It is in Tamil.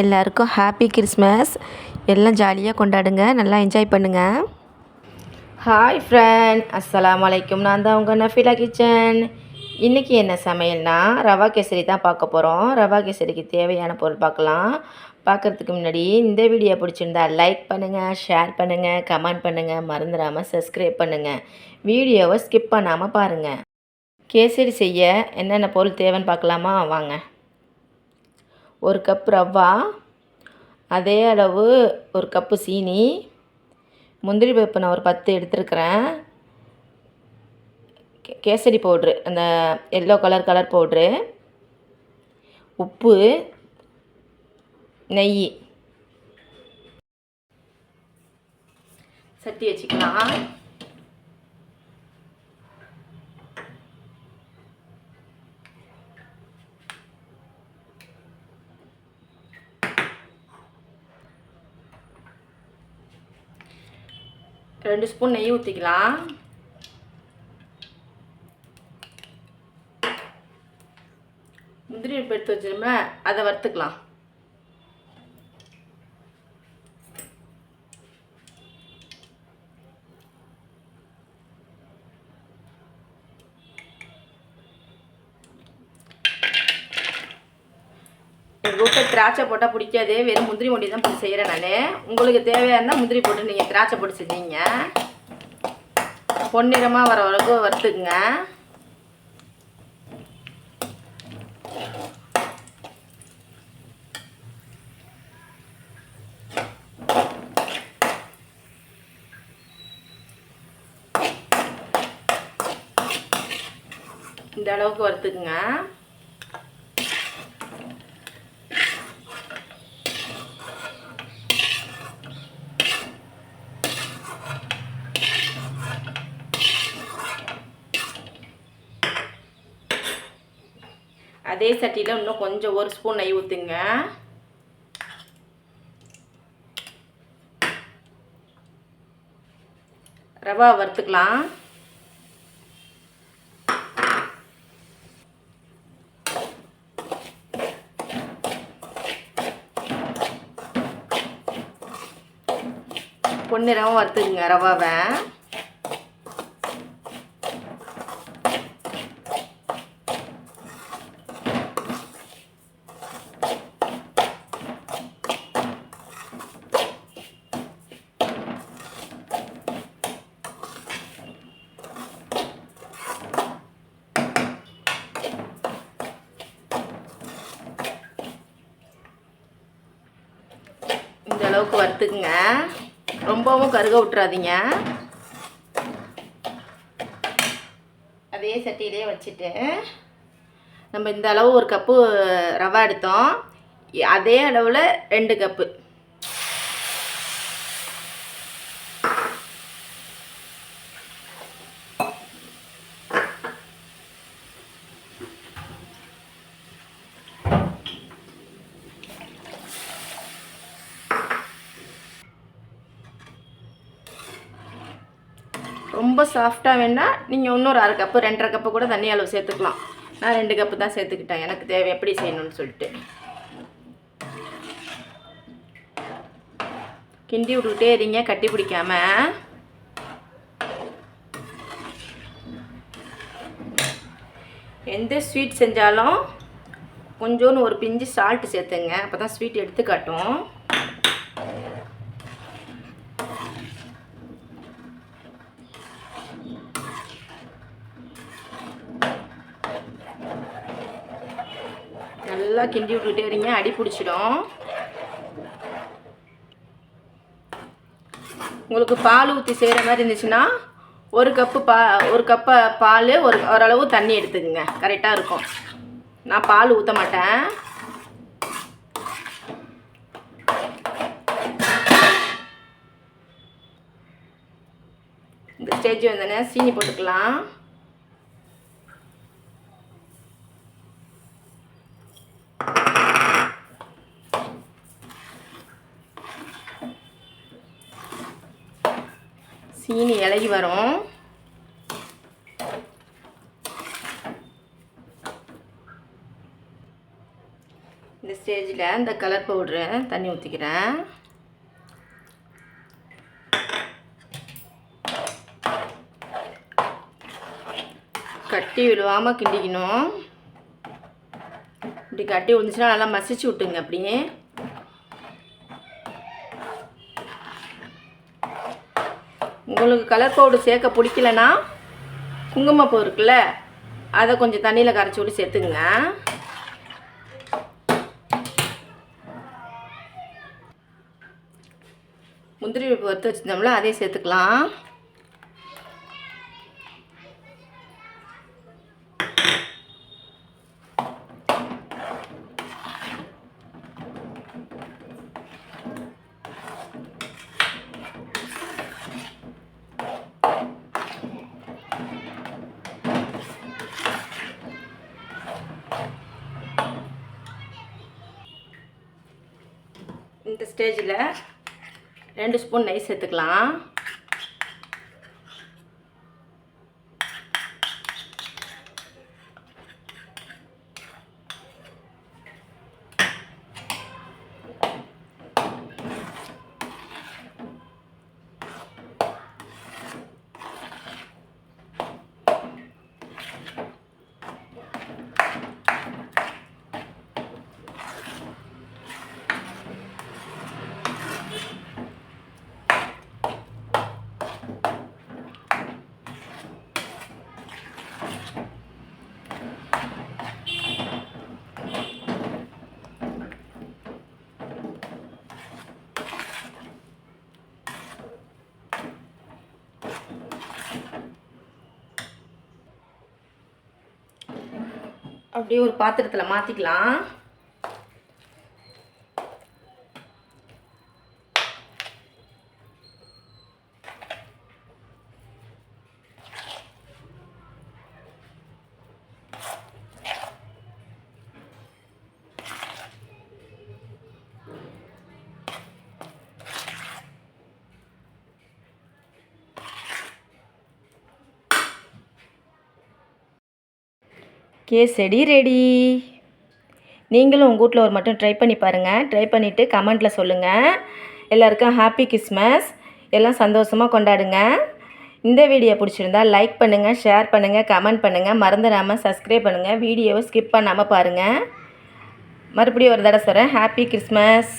எல்லாருக்கும் ஹாப்பி கிறிஸ்மஸ் எல்லாம் ஜாலியாக கொண்டாடுங்க. நல்லா என்ஜாய் பண்ணுங்கள் ஹாய் ஃப்ரெண்ட் அஸ்லாம் அலைக்கும் நான் தான் உங்கள் நஃபீலா கிச்சன் இன்றைக்கி என்ன சமையல்னா ரவா கேசரி தான் பார்க்க போகிறோம் ரவா கேசரிக்கு தேவையான பொருள் பார்க்கலாம். பார்க்குறதுக்கு முன்னாடி இந்த வீடியோ பிடிச்சிருந்தா லைக் பண்ணுங்கள் ஷேர் பண்ணுங்கள் கமெண்ட் பண்ணுங்கள் மறந்துடாமல் சப்ஸ்கிரைப் பண்ணுங்கள் வீடியோவை ஸ்கிப் பண்ணாமல் பாருங்கள் கேசரி செய்ய என்னென்ன பொருள் தேவைன்னு பார்க்கலாமா? வாங்க. ஒரு கப் ரவா அதே அளவு ஒரு கப்பு சீனி முந்திரி பருப்பு நான் ஒரு பத்து எடுத்துருக்கிறேன். கேசரி பவுட்ரு அந்த எல்லோ கலர் கலர் பவுட்ரு உப்பு நெய். சட்டி வச்சுக்கலாம். ரெண்டு ஸ்பூன் நெய் ஊற்றிக்கலாம் முந்திரி எடுத்து வச்சிருமே அதை வறுத்துக்கலாம். எங்கள் திராட்சை போட்டால் பிடிக்காது. வெறும் முந்திரி மொண்டி தான் போட்டு செய்கிறேன் நான். உங்களுக்கு தேவையான முந்திரி போட்டு நீங்கள் திராட்சை போட்டு செஞ்சீங்க. பொன்னிறமாக வர வரைக்கும் வறுத்துக்குங்க. இந்த அளவுக்கு வறுத்துக்குங்க. அதே சட்டியில் இன்னும் கொஞ்சம் ஒரு ஸ்பூன் நெய் ஊற்றுங்க ரவா வறுத்துக்கலாம். பொன்னிறமாக வறுத்துக்குங்க ரவாவை இந்த அளவுக்கு வறுத்துக்குங்க. ரொம்பவும் கருக விட்டுறாதீங்க. அதே சட்டியிலே வச்சுட்டு நம்ம இந்த அளவு ஒரு கப்பு ரவை எடுத்தோம். அதே அளவில் ரெண்டு கப்பு. ரொம்ப சாஃப்டாக வேணால் நீங்கள் இன்னொரு அரை கப்பு ரெண்டரை கப்பு கூட தண்ணி அளவு சேர்த்துக்கலாம். நான் ரெண்டு கப்பு தான் சேர்த்துக்கிட்டேன். எனக்கு தேவை எப்படி செய்யணும்னு சொல்லிட்டு. கிண்டி விட்டுக்கிட்டே இருங்க கட்டி பிடிக்காம. எந்த ஸ்வீட் செஞ்சாலும் கொஞ்சோன்னு ஒரு பிஞ்சு சால்ட் சேர்த்துங்க. அப்போ தான் ஸ்வீட் எடுத்து காட்டும் நல்லா கிண்டி விட்டுக்கிட்டே இருங்க. அடி பிடிச்சிடும். உங்களுக்கு பால் ஊற்றி செய்கிற மாதிரி இருந்துச்சுன்னா ஒரு கப்பு பா ஒரு கப்பை பால் ஒரு ஓரளவு தண்ணி எடுத்துக்கங்க. கரெக்டாக இருக்கும். நான் பால் ஊற்ற மாட்டேன். இந்த ஸ்டேஜ் வந்தோடனே சீனி போட்டுக்கலாம். சீனி இலகி வரும். இந்த ஸ்டேஜில் இந்த கலர் பவுட்ரு தண்ணி ஊற்றிக்கிறேன் கட்டி விழுவாமல் கிண்டிக்கணும். இப்படி கட்டி விழுந்துச்சுன்னா நல்லா மசிச்சு விட்டுங்க அப்படியே. உங்களுக்கு கலர் பவுடர் சேர்க்க பிடிக்கலனா குங்குமப்பூ இருக்குல்ல அதை கொஞ்சம் தண்ணியில் கரைச்சி விட்டு சேர்த்துக்குங்க. முந்திரி பருப்பு வறுத்து வச்சுருந்தோம்ல அதையும் சேர்த்துக்கலாம் இந்த ஸ்டேஜில் ரெண்டு ஸ்பூன் நெய் சேர்த்துக்கலாம். அப்படியே ஒரு பாத்திரத்தில் மாற்றிக்கலாம் கேசடி ரெடி. நீங்களும் உங்கள் வீட்டில் ஒரு மட்டும் ட்ரை பண்ணி பாருங்கள் ட்ரை பண்ணிவிட்டு கமெண்ட்டில் சொல்லுங்கள் எல்லாருக்கும் ஹாப்பி கிறிஸ்மஸ் எல்லாம் சந்தோஷமாக கொண்டாடுங்க. இந்த வீடியோ பிடிச்சிருந்தா லைக் பண்ணுங்கள் ஷேர் பண்ணுங்கள் கமெண்ட் பண்ணுங்கள் மறந்துடாமல் சப்ஸ்கிரைப் பண்ணுங்கள் வீடியோவை ஸ்கிப் பண்ணாமல் பாருங்கள் மறுபடியும் ஒரு தடவை சொல்கிறேன் ஹாப்பி கிறிஸ்மஸ்